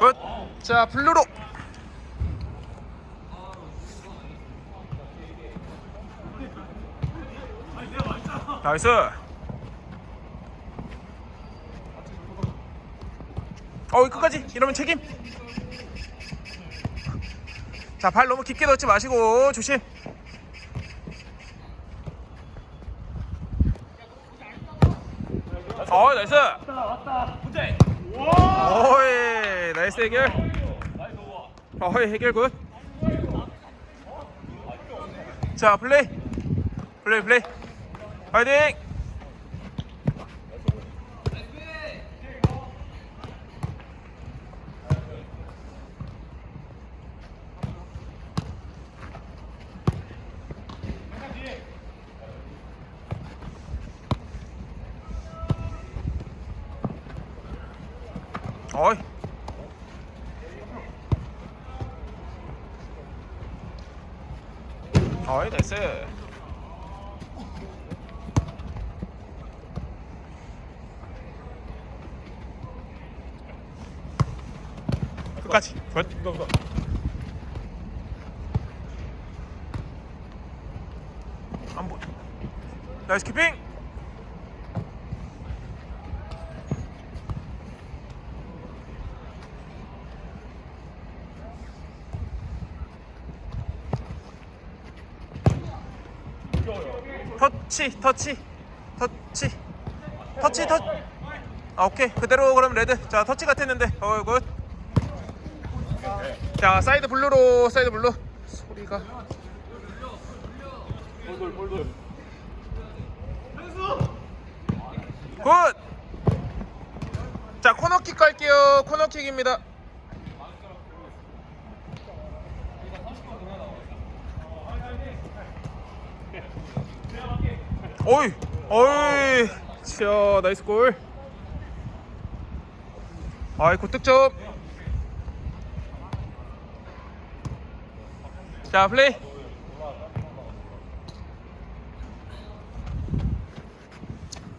굿. 자, 블루로. 나이스. 어, 끝까지. 이러면 책임. 자, 발 너무 깊게 넣지 마시고 조심. 어, 나이스. 어이 나이스 해결 어이 해결 굿자 플레이 플레이 플레이 파이팅 어이 어이 나이스 끝까지 굿 안보 나이스 키핑! 터치 터치 터치. 터치 터치. 아 오케이. 그대로 그럼 레드. 자 터치 같았는데. 어굿 자 사이드 블루로 사이드 블루. 소리가. 굿 자 코너킥 갈게요. 코너킥입니다. 어이 어이. 자 나이스 골. 아이 고 득점 자 플레이.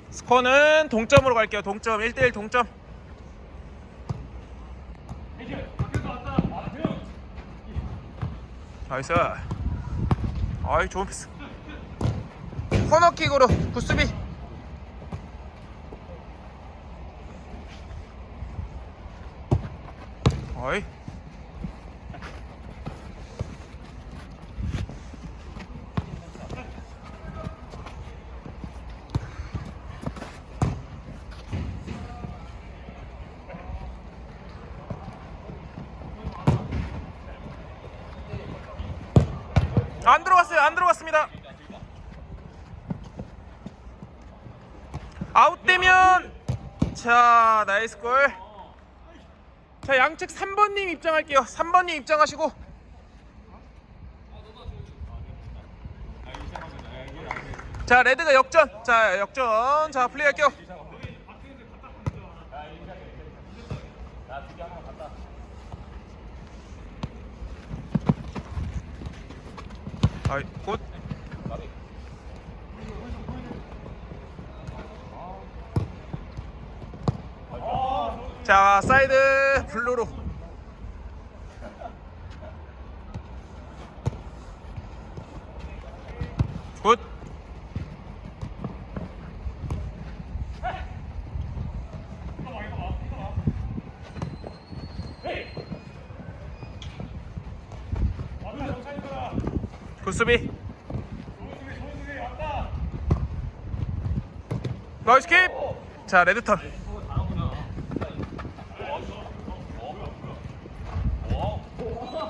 스코어는 동점으로 갈게요. 동점. 1대1 동점. 나이스. 아이 좋은 패스. 코너킥으로 구수비. 어이 안 들어갔어요 안 들어갔습니다 아웃되면 자 나이스 골. 자 양측 3번님 입장할게요. 3번님 입장하시고. 자 레드가 역전. 자 역전. 자 플레이할게요. 아이 굿. 자 사이드 블루로 굿 굿수비. 나이스 킵 자 레드턴.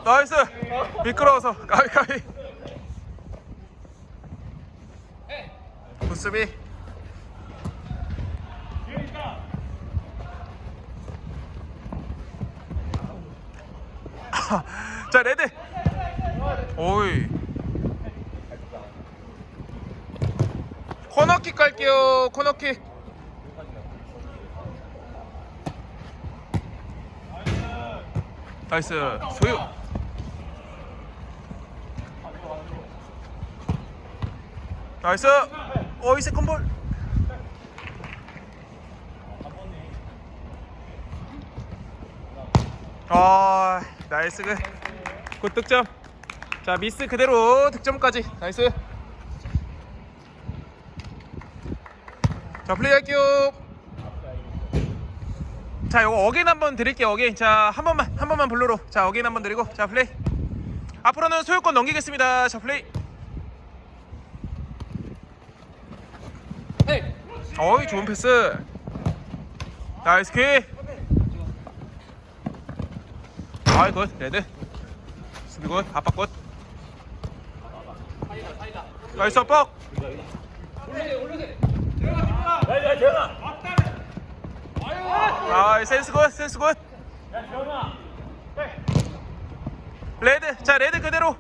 나이스. 미끄러워서. 까비 까비 굿수비. 자 레드. 오이 코너킥 갈게요. 코너킥. 나이스. 소유. 나이스. 어이 세 컨볼. 아, 나이스 그. 굿 득점. 자, 미스 그대로 득점까지. 나이스. 자, 플레이 할게요. 자, 요거 어게인 한번 드릴게요. 어게인. 자, 한 번만 한 번만 블루로. 자, 어게인 한번 드리고. 자, 플레이. 앞으로는 소유권 넘기겠습니다. 자, 플레이. 어이, 좋은 패스. 나이스 킥. 아이 굿 레드 수비 굿 아빠 굿 나이스 뻑 아 센스 굿 센스 굿 레드 자 레드 그대로.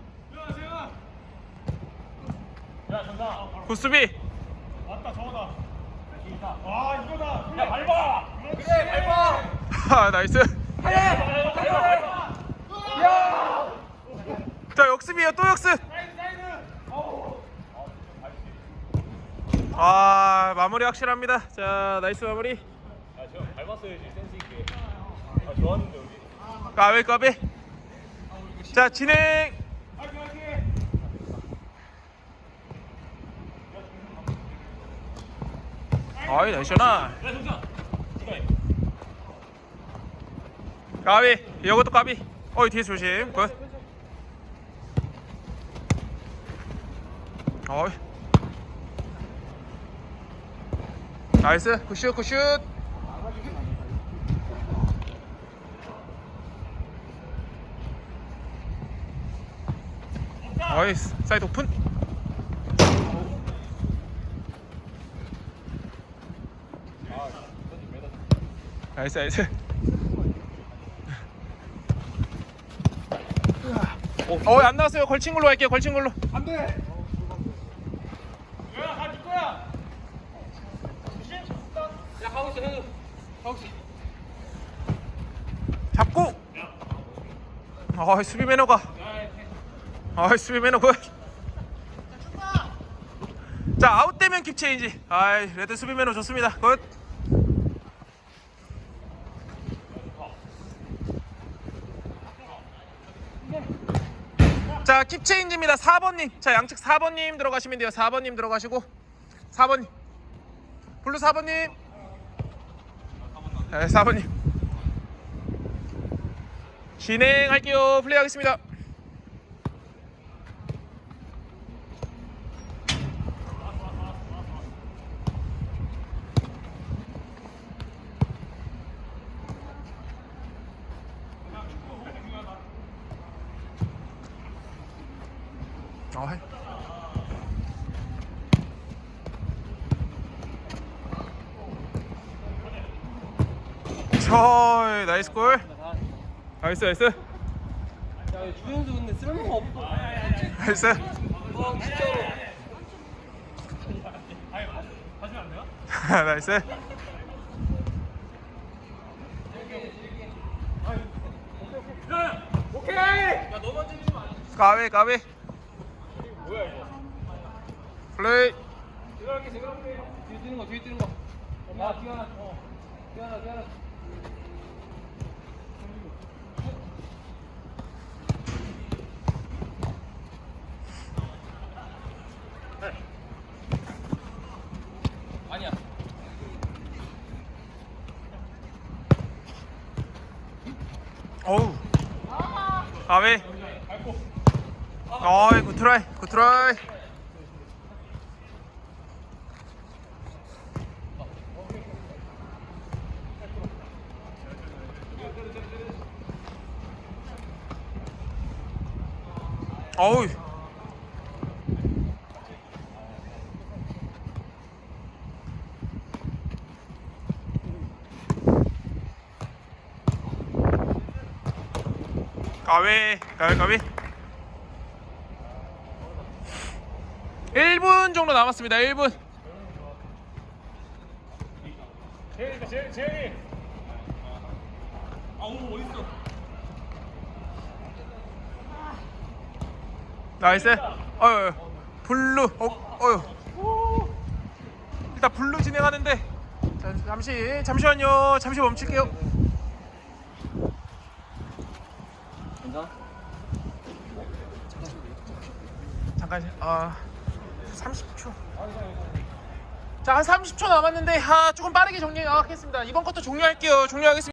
굿 수비. 아 나이스. 자 역습이에요 또 역습 아 마무리 확실합니다. 자 나이스 마무리. 아, 저 밟았어야지 센스 있게. 아, 좋았는데 여기. 까비 까비. 자 진행. 아이 나이스나 까비 이것도 까비. 어이 뒤에 조심. 굿. 어이 나이스. 굿슛 굿슛. 어이 사이드 오픈. 나이스 나이스. 어이 안 나왔어요. 걸친 걸로 할게요. 걸친 걸로 잡고 어이 수비 매너가 어이 수비 매너 굿. 자 아웃되면 킵 체인지 아이 레드 수비 매너 좋습니다 굿. 자, 킵 체인지입니다. 4번님. 자, 양측 4번님 들어가시면 돼요. 4번님 들어가시고. 4번님. 블루 4번님. 네, 4번님. 진행할게요. 플레이하겠습니다. 어, 해. 저 나이스 골. 나이스 나이스 야, 주현수 근데 쓸모가 없어. 나이스. 어, 진짜로. 나이스. 야, 너만 돼. 까비 까비. 뭐야, 이거? 플레이. 제가 할게, 제가 할게. 뒤에 뛰는 거, 뒤에 뛰는 거. 야, 하나. 어. 하나, 뒤에 하나. 아니야. 어우. 까비. 어이 굿트라이 굿트라이. 어우. 가위 가위 가위. 1분 정도 남았습니다 1분. 아우 뭐 나이스. 어휴 블루 어, 어휴. 일단 블루 진행하는데. 잠시 잠시만요. 잠시 멈출게요. 괜찮아? 잠깐. 아 30초. 자, 한 30초 남았는데 아, 조금 빠르게 정리하겠습니다. 이번 것도 종료할게요. 종료하겠습니다.